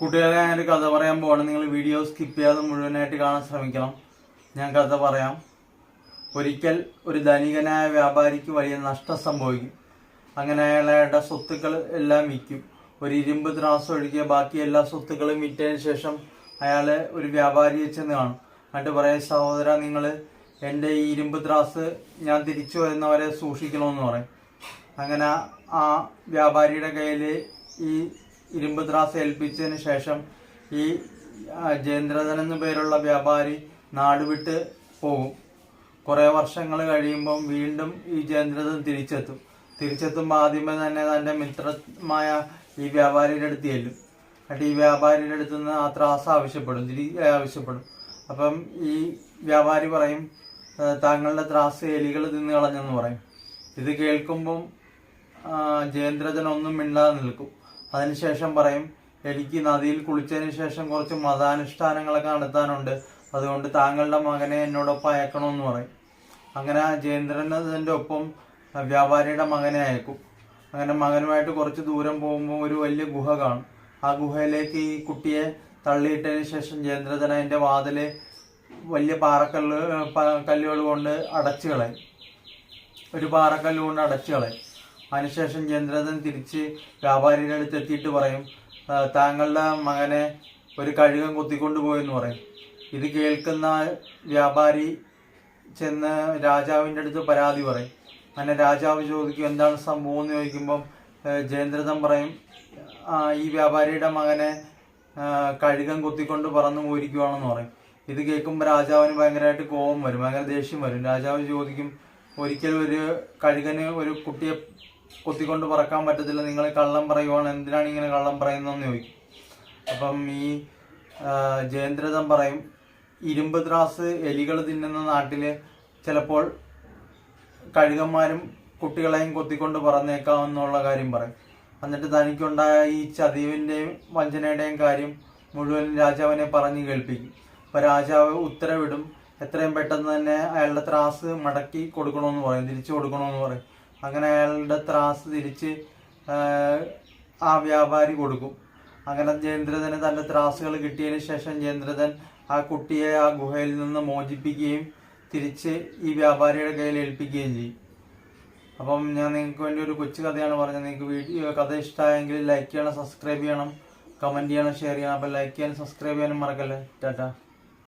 കുട്ടികളെ ഞാനൊരു കഥ പറയാൻ പോവാണ്. നിങ്ങൾ വീഡിയോ സ്കിപ്പ് ചെയ്യാതെ മുഴുവനായിട്ട് കാണാൻ ശ്രമിക്കണം. ഞാൻ കഥ പറയാം. ഒരിക്കൽ ഒരു ധനികനായ വ്യാപാരിക്ക് വലിയ നഷ്ടം സംഭവിക്കും. അങ്ങനെ അയാളുടെ സ്വത്തുക്കൾ എല്ലാം വിൽക്കും. ഒരു ഇരുമ്പ് ത്രാസ് ഒഴികെ ബാക്കി എല്ലാ സ്വത്തുക്കളും വിറ്റതിന് ശേഷം അയാൾ ഒരു വ്യാപാരിയെ ചെന്ന് കാണും. എന്നിട്ട് പറയാം സഹോദര നിങ്ങൾ എന്റെ ഈ ഇരുമ്പ് ത്രാസ് ഞാൻ തിരിച്ചു വരുന്നവരെ സൂക്ഷിക്കണമെന്ന് പറയും. അങ്ങനെ ആ വ്യാപാരിയുടെ കയ്യിൽ ഈ ഇരുമ്പ് ത്രാസ് ഏൽപ്പിച്ചതിന് ശേഷം ഈ ജയന്ദ്രധൻ എന്നു പേരുള്ള വ്യാപാരി നാടുവിട്ട് പോകും. കുറേ വർഷങ്ങൾ കഴിയുമ്പം വീണ്ടും ഈ ജയേന്ദ്രധൻ തിരിച്ചെത്തും. തിരിച്ചെത്തുമ്പോൾ ആദ്യമേ തന്നെ തന്റെ മിത്രമായ ഈ വ്യാപാരിയുടെ അടുത്ത് ചെല്ലും. എന്നിട്ട് ഈ വ്യാപാരിയുടെ അടുത്ത് നിന്ന് ആ ത്രാസ് ആവശ്യപ്പെടും തിരി ആവശ്യപ്പെടും. അപ്പം ഈ വ്യാപാരി പറയും "ഏ, താങ്കളുടെ ത്രാസ് എലികൾ തിന്ന് കളഞ്ഞെന്ന് പറയും. ഇത് കേൾക്കുമ്പം ഒന്നും മിണ്ടാതെ നിൽക്കും. അതിനുശേഷം പറയും എനിക്ക് നദിയിൽ കുളിച്ചതിന് ശേഷം കുറച്ച് മതാനുഷ്ഠാനങ്ങളൊക്കെ നടത്താനുണ്ട്. അതുകൊണ്ട് താങ്കളുടെ മകനെ എന്നോടൊപ്പം അയക്കണമെന്ന് പറയും. അങ്ങനെ ജയേന്ദ്രനതിന്റെ ഒപ്പം വ്യാപാരിയുടെ മകനെ അയക്കും. അങ്ങനെ മകനുമായിട്ട് കുറച്ച് ദൂരം പോകുമ്പോൾ ഒരു വലിയ ഗുഹ കാണും. ആ ഗുഹയിലേക്ക് ഈ കുട്ടിയെ തള്ളിയിട്ടതിന് ശേഷം ജയേന്ദ്രജൻ അതിന്റെ വാതിൽ വലിയ പാറക്കല്ല് കല്ലുകൾ കൊണ്ട് അടച്ചു കളയും ഒരു പാറക്കല്ല് കൊണ്ട് അടച്ചു കളയും അതിനുശേഷം ചന്ദ്രദൻ തിരിച്ച് വ്യാപാരിയുടെ അടുത്ത് എത്തിയിട്ട് പറയും "ആ, താങ്കളുടെ മകനെ ഒരു കഴുകം കുത്തിക്കൊണ്ട് പോയെന്ന് പറയും. ഇത് കേൾക്കുന്ന വ്യാപാരി ചെന്ന് രാജാവിന്റെ അടുത്ത് പരാതി പറയും. അങ്ങനെ രാജാവ് ചോദിക്കും എന്താണ് സംഭവം? എന്ന് ചോദിക്കുമ്പം ഏഹ്, ജയേന്ദ്രദൻ പറയും ഈ വ്യാപാരിയുടെ മകനെ കഴുകം കുത്തിക്കൊണ്ട് പറന്ന് പോയിരിക്കുവാണെന്ന് പറയും. ഇത് കേൾക്കുമ്പോൾ രാജാവിന് ഭയങ്കരമായിട്ട് കോപം വരും ഭയങ്കര ദേഷ്യം വരും. രാജാവ് ചോദിക്കും ഒരിക്കലും ഒരു കഴുകന് ഒരു കുട്ടിയെ കൊത്തിക്കൊണ്ട് പറക്കാൻ പറ്റത്തില്ല. നിങ്ങൾ കള്ളം പറയുവാണ്. എന്തിനാണ് ഇങ്ങനെ കള്ളം പറയുന്നതെന്ന് ചോദിക്കും. അപ്പം ഈ ജയന്ദ്രതം പറയും ഇരുമ്പ് ത്രാസ് എലികൾ തിന്നുന്ന നാട്ടിൽ ചിലപ്പോൾ കഴുകന്മാരും കുട്ടികളെയും കൊത്തിക്കൊണ്ട് പറന്നേക്കാം എന്നുള്ള കാര്യം പറയും. എന്നിട്ട് തനിക്കുണ്ടായ ഈ ചതിവിന്റെയും വഞ്ചനയുടെയും കാര്യം മുഴുവൻ രാജാവിനെ പറഞ്ഞ് കേൾപ്പിക്കും. അപ്പോൾ രാജാവ് ഉത്തരവിടും. എത്രയും പെട്ടെന്ന് തന്നെ അയാളുടെ ത്രാസ് മടക്കി കൊടുക്കണമെന്ന് പറയും. തിരിച്ചു കൊടുക്കണമെന്ന് പറയും. അങ്ങനെ അയാളുടെ ത്രാസ് തിരിച്ച് ആ, വ്യാപാരി കൊടുക്കും. അങ്ങനെ ജയേന്ദ്രധന് തന്റെ ത്രാസുകൾ കിട്ടിയതിന് ശേഷം ജയേന്ദ്രധൻ ആ കുട്ടിയെ ആ ഗുഹയിൽ നിന്ന് മോചിപ്പിക്കുകയും തിരിച്ച് ഈ വ്യാപാരിയുടെ കയ്യിൽ ഏൽപ്പിക്കുകയും ചെയ്യും. അപ്പം ഞാൻ നിങ്ങൾക്ക് വേണ്ടി ഒരു കൊച്ചു കഥയാണ് പറഞ്ഞത്. നിങ്ങൾക്ക് വീഡിയോ കഥ ഇഷ്ടമായെങ്കിൽ ലൈക്ക് ചെയ്യണം സബ്സ്ക്രൈബ് ചെയ്യണം കമന്റ് ചെയ്യണം ഷെയർ ചെയ്യണം. അപ്പം ലൈക്ക് ചെയ്യാനും സബ്സ്ക്രൈബ് ചെയ്യാനും മറക്കല്ലേ. ടാറ്റ.